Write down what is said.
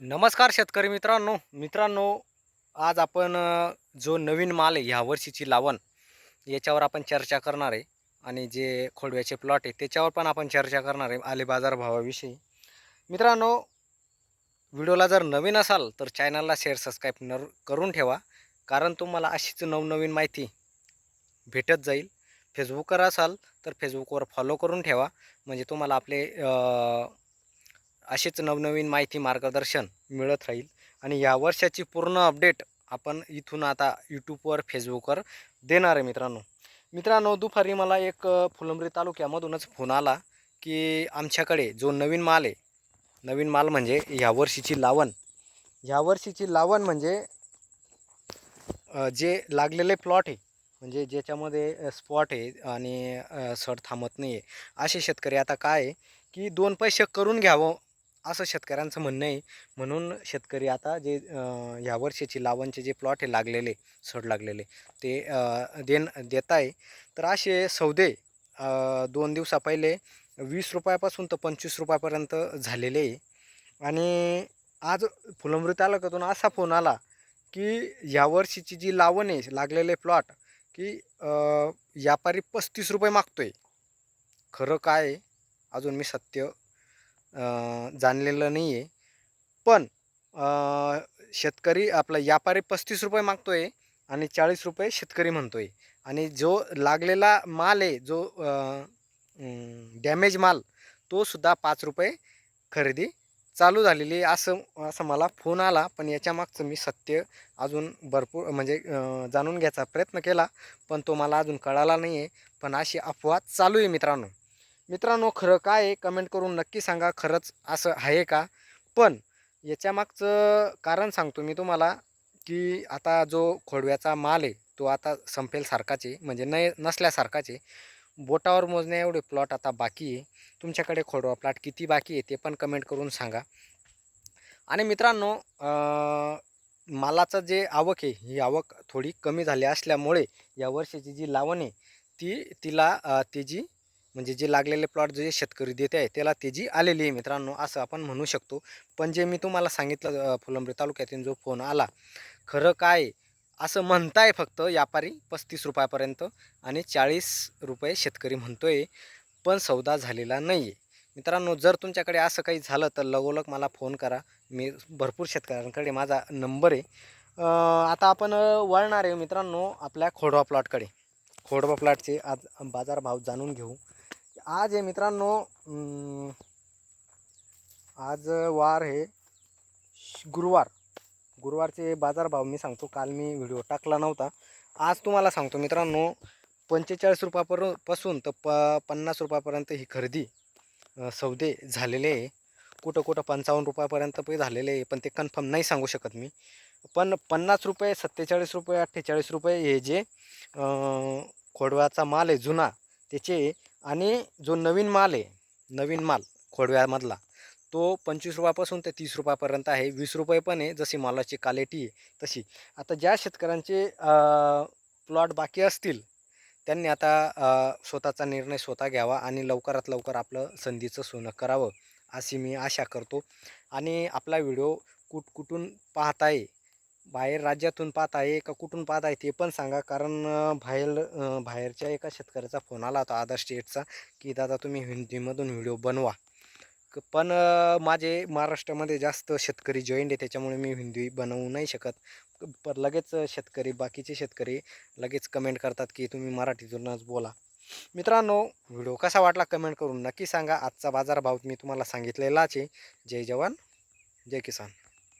नमस्कार शेतकरी मित्रांनो. मित्रांनो आज आपण जो नवीन माल आहे ह्या वर्षीची लावण याच्यावर आपण चर्चा करणार आहे. आणि जे खोडव्याचे प्लॉट आहे त्याच्यावर पण आपण चर्चा करणार आहे आले बाजार भावाविषयी मित्रांनो व्हिडिओला जर नवीन असाल तर चॅनलला शेअर सबस्क्राईब न करून ठेवा. कारण तुम्हाला अशीच नवनवीन माहिती भेटत जाईल. फेसबुकवर असाल तर फेसबुकवर फॉलो करून ठेवा. म्हणजे तुम्हाला आपले असेच नवनवीन माहिती मार्गदर्शन मिळत राहील. आणि या वर्षाची पूर्ण अपडेट आपण इथून आता यूट्यूबवर फेसबुकवर देणार आहे मित्रांनो. मित्रांनो दुपारी मला एक फुलंब्री तालुक्यामधूनच फोन आला की आमच्याकडे जो नवीन माल आहे नवीन माल म्हणजे ह्या वर्षीची लावण. ह्या वर्षीची लावण म्हणजे जे लागलेले प्लॉट आहे म्हणजे ज्याच्यामध्ये स्पॉट आहे आणि सड थांबत नाही आहे असे शेतकरी आता काय आहे की दोन पैसे करून घ्यावं असं शेतकऱ्यांचं म्हणणं आहे. म्हणून शेतकरी आता जे ह्या वर्षीची लावणचे जे प्लॉट आहे लागलेले सड लागलेले ते देण देत आहे. तर असे सौदे दोन दिवसा पहिले वीस रुपयापासून तर पंचवीस रुपयापर्यंत झालेले आहे. आणि आज फुलंब्री तालुक्यातून असा फोन आला की यावर्षीची वर्षीची जी लावण आहे लागलेले प्लॉट की व्यापारी पस्तीस रुपये मागतो आहे खरं काय अजून मी सत्य जाणलेलं नाही आहे पण शेतकरी आपला व्यापारी पस्तीस रुपये मागतो आहे आणि चाळीस रुपये शेतकरी म्हणतो आहे आणि जो लागलेला माल आहे जो डॅमेज माल तो सुद्धा पाच रुपये खरेदी चालू झालेली आहे असं असं मला फोन आला. पण याच्या मागचं मी सत्य अजून भरपूर म्हणजे जाणून घ्यायचा प्रयत्न केला. पण तो मला अजून कळाला नाही आहे पण अशी अफवा चालू आहे मित्रांनो. मित्रांनो खरं काय आहे कमेंट करून नक्की सांगा. खरंच असं आहे का? पण याच्यामागचं कारण सांगतो मी तुम्हाला की आता जो खोडव्याचा माल आहे तो आता संपेल सारखाचे म्हणजे न नसल्यासारखाचे. बोटावर मोजण्या एवढे प्लॉट आता बाकी आहे. तुमच्याकडे खोडवा प्लॉट किती बाकी आहे ते पण कमेंट करून सांगा. आणि मित्रांनो मालाचं जे आवक आहे ही आवक थोडी कमी झाली असल्यामुळे या वर्षीची जी लावण आहे ती तिला तिची म्हणजे जे लागलेले प्लॉट जे शेतकरी देते आहे त्याला तेजी आलेली आहे मित्रांनो असं आपण म्हणू शकतो. पण जे मी तुम्हाला सांगितलं फुलंब्री तालुक्यातून जो फोन आला खरं काय असं म्हणताय फक्त व्यापारी पस्तीस रुपयापर्यंत आणि चाळीस रुपये शेतकरी म्हणतोय पण सौदा झालेला नाही आहे मित्रांनो जर तुमच्याकडे असं काही झालं तर लगोलग मला फोन करा. मी भरपूर शेतकऱ्यांकडे माझा नंबर आहे. आता आपण वळणार आहे मित्रांनो आपल्या खोडवा प्लॉटकडे खोडवा प्लॉटचे आज बाजारभाव जाणून घेऊ. आज आहे मित्रांनो आज वार आहे श- गुरुवार. गुरुवारचे बाजारभाव मी सांगतो काल मी व्हिडिओ टाकला नव्हता. आज तुम्हाला सांगतो मित्रांनो पंचेचाळीस रुपयापर्यंत पासून तर प पन्नास रुपयापर्यंत ही खरेदी सौदे झालेले आहे. कुठं कुठं पंचावन्न रुपयापर्यंत पण झालेले आहे पण ते कन्फर्म नाही सांगू शकत मी. पण पन्नास रुपये सत्तेचाळीस रुपये अठ्ठेचाळीस रुपये हे जे खोडव्याचा माल आहे जुना त्याचे आणि जो नवीन माल आहे नवीन माल खोडव्यामधला तो पंचवीस रुपयापासून ते तीस रुपयापर्यंत आहे. वीस रुपये पण आहे जशी मालाची क्वालिटी आहे तशी. आता ज्या शेतकऱ्यांचे प्लॉट बाकी असतील त्यांनी आता स्वतःचा निर्णय स्वतः घ्यावा आणि लवकरात लवकर आपलं संधीचं सोनं करावं अशी मी आशा करतो. आणि आपला व्हिडिओ कुठ कुठून आहे बाहेर राज्यातून पाहत आहे का कुठून पाहत आहे ते पण सांगा. कारण बाहेर बाहेरच्या एका शेतकऱ्याचा फोन आला होता आदर स्टेटचा की दादा तुम्ही हिंदीमधून व्हिडिओ बनवा. पण माझे महाराष्ट्रामध्ये जास्त शेतकरी जॉईंट आहे त्याच्यामुळे मी हिंदी बनवू नाही शकत. पर पण लगेच शेतकरी बाकीचे शेतकरी लगेच कमेंट करतात की तुम्ही मराठीतूनच बोला. मित्रांनो व्हिडिओ कसा वाटला कमेंट करून नक्की सांगा. आजचा बाजारभाव मी तुम्हाला सांगितलेलाच आहे. जय जवान जय किसान.